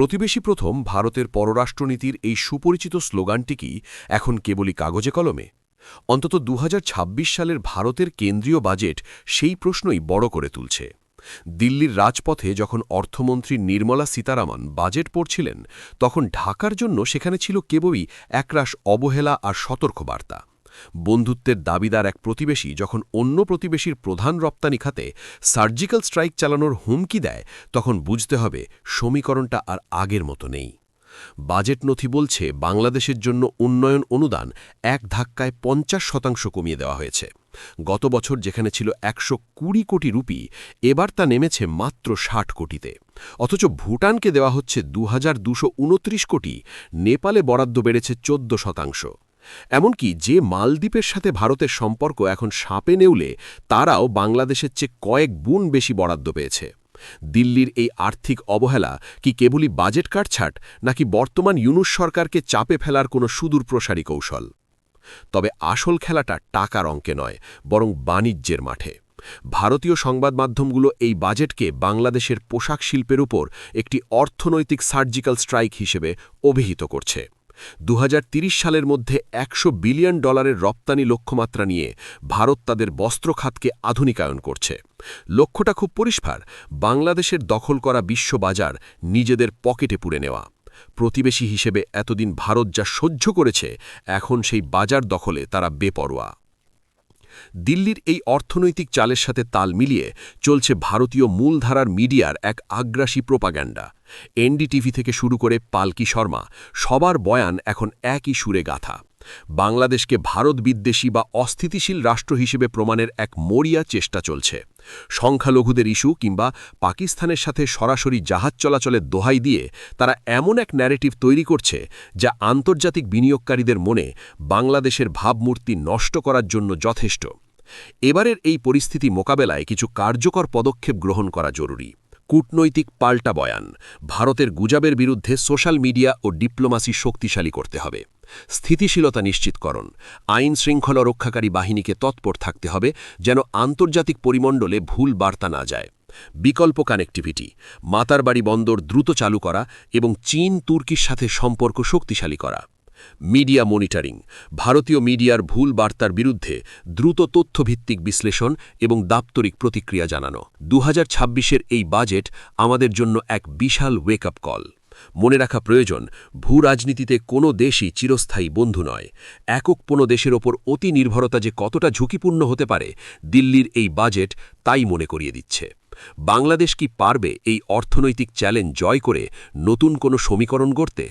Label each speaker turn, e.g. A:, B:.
A: প্রতিবেশী প্রথম ভারতের পররাষ্ট্রনীতির এই সুপরিচিত স্লোগানটি কি এখন কেবলই কাগজে কলমে? অন্তত দু হাজার ছাব্বিশ সালের ভারতের কেন্দ্রীয় বাজেট সেই প্রশ্নই বড় করে তুলছে। দিল্লির রাজপথে যখন অর্থমন্ত্রী নির্মলা সীতারামন বাজেট পড়ছিলেন, তখন ঢাকার জন্য সেখানে ছিল কেবলই একরাশ অবহেলা আর সতর্কবার্তা। বন্ধুত্বের দাবিদার এক প্রতিবেশী যখন অন্য প্রতিবেশীর প্রধান রপ্তানি খাতে সার্জিক্যাল স্ট্রাইক চালানোর হুমকি দেয়, তখন বুঝতে হবে সমীকরণটা আর আগের মতো নেই। বাজেট নথি বলছে বাংলাদেশের জন্য উন্নয়ন অনুদান এক ধাক্কায় পঞ্চাশ শতাংশ কমিয়ে দেওয়া হয়েছে। গত বছর যেখানে ছিল একশো কুড়ি কোটি রুপি, এবার তা নেমেছে মাত্র ষাট কোটিতে। অথচ ভুটানকে দেওয়া হচ্ছে দু কোটি, নেপালে বরাদ্দ বেড়েছে চোদ্দ শতাংশ। এমনকি যে মালদ্বীপের সাথে ভারতের সম্পর্ক এখন সাপে নেউলে, তারাও বাংলাদেশের চেয়ে কয়েক গুণ বেশি বরাদ্দ পেয়েছে। দিল্লির এই আর্থিক অবহেলা কি কেবলই বাজেট কাটছাট, নাকি বর্তমান ইউনুস সরকারকে চাপে ফেলার কোনো সুদূর প্রসারী কৌশল? তবে আসল খেলাটা টাকার অঙ্কে নয়, বরং বাণিজ্যের মাঠে। ভারতীয় সংবাদ মাধ্যমগুলো এই বাজেটকে বাংলাদেশের পোশাক শিল্পের উপর একটি অর্থনৈতিক সার্জিক্যাল স্ট্রাইক হিসেবে অভিহিত করছে। দু সালের মধ্যে একশো বিলিয়ন ডলারের রপ্তানি লক্ষ্যমাত্রা নিয়ে ভারত তাদের বস্ত্রখাতকে আধুনিকায়ন করছে। লক্ষ্যটা খুব পরিষ্কার, বাংলাদেশের দখল করা বিশ্ববাজার নিজেদের পকেটে পুড়ে নেওয়া। প্রতিবেশী হিসেবে এতদিন ভারত যা সহ্য করেছে, এখন সেই বাজার দখলে তারা বেপরোয়া। দিল্লির এই অর্থনৈতিক চালের সাথে তাল মিলিয়ে চলছে ভারতীয় মূলধারার মিডিয়ার এক আগ্রাসী প্রোপাগ্যান্ডা। এনডিটিভি থেকে শুরু করে পালকি শর্মা, সবার বয়ান এখন একই সুরে গাথা। বাংলাদেশকে ভারত বিদ্বেষী বা অস্থিতিশীল রাষ্ট্র হিসেবে প্রমাণের এক মরিয়া চেষ্টা চলছে। সংখ্যালঘুদের ইস্যু কিংবা পাকিস্তানের সাথে সরাসরি জাহাজ চলাচলের দোহাই দিয়ে তারা এমন এক ন্যারেটিভ তৈরি করছে যা আন্তর্জাতিক বিনিয়োগকারীদের মনে বাংলাদেশের ভাবমূর্তি নষ্ট করার জন্য যথেষ্ট। এবারের এই পরিস্থিতি মোকাবেলায় কিছু কার্যকর পদক্ষেপ গ্রহণ করা জরুরি। কূটনৈতিক পাল্টা বয়ান, ভারতের গুজাবের বিরুদ্ধে সোশ্যাল মিডিয়া ও ডিপ্লোমাসি শক্তিশালী করতে হবে। স্থিতিশীলতা নিশ্চিতকরণ আইন শৃঙ্খলা রক্ষাকারী বাহিনীকে তৎপর থাকতে হবে যেন আন্তর্জাতিক পরিমণ্ডলে ভুল বার্তা না যায়। বিকল্প কানেক্টিভিটি, মাতারবাড়ি বন্দর দ্রুত চালু করা এবং চীন তুর্কির সাথে সম্পর্ক শক্তিশালী করা। মিডিয়া মনিটরিং, ভারতীয় মিডিয়ার ভুল বার্তার বিরুদ্ধে দ্রুত তথ্যভিত্তিক বিশ্লেষণ এবং দাপ্তরিক প্রতিক্রিয়া জানানো। দু হাজার এই বাজেট আমাদের জন্য এক বিশাল ওয়েক আপ কল মনে রাখা প্রয়োজন ভূ রাজনীতিতে কোনো দেশই চিরস্থায়ী বন্ধু নয়। একক কোনো দেশের ওপর অতি নির্ভরতা যে কতটা ঝুঁকিপূর্ণ হতে পারে, দিল্লির এই বাজেট তাই মনে করিয়ে দিচ্ছে। বাংলাদেশ কি পারবে এই অর্থনৈতিক চ্যালেঞ্জ জয় করে নতুন কোনো সমীকরণ গড়তে?